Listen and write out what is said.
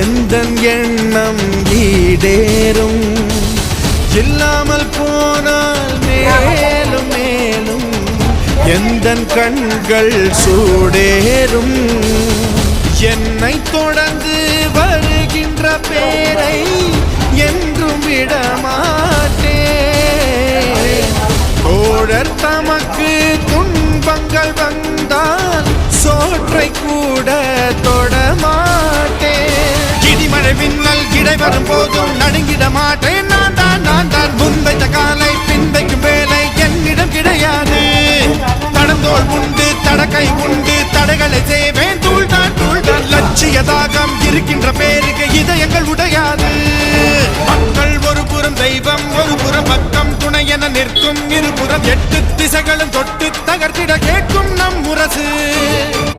எந்த எண்ணம் ஈடேறும்? இல்லாமல் போனால் மேலும் மேலும் எந்த கண்கள் சூடேறும்? என்னை தொடர்ந்து வருகின்ற பேரை என்றும் விடமாட்டேன். தோழர் தமக்கு துன்பங்கள் வந்தால் சோற்றை கூட மின்னல் இடை வரும் போதும் நடுங்கிட மாட்டேன். நான் தான் நான் தான். முன்வைத்த காலை பின் வைக்கும் வேலை என்னிடம் கிடையாது. தடந்தோல் உண்டு தடக்கை உண்டு தடைகளை செய்வேன். தூள் தான் தூள் தான் லட்சிய தாகம் இருக்கின்ற பேருக்கு இதயங்கள் உடையாது. மக்கள் ஒரு புறம் தெய்வம் ஒரு புறம் பக்கம் துணை என நிற்கும். இருபுறம் எட்டு திசைகளும் தொட்டு தகர்த்திட கேட்கும் நம் முரசு.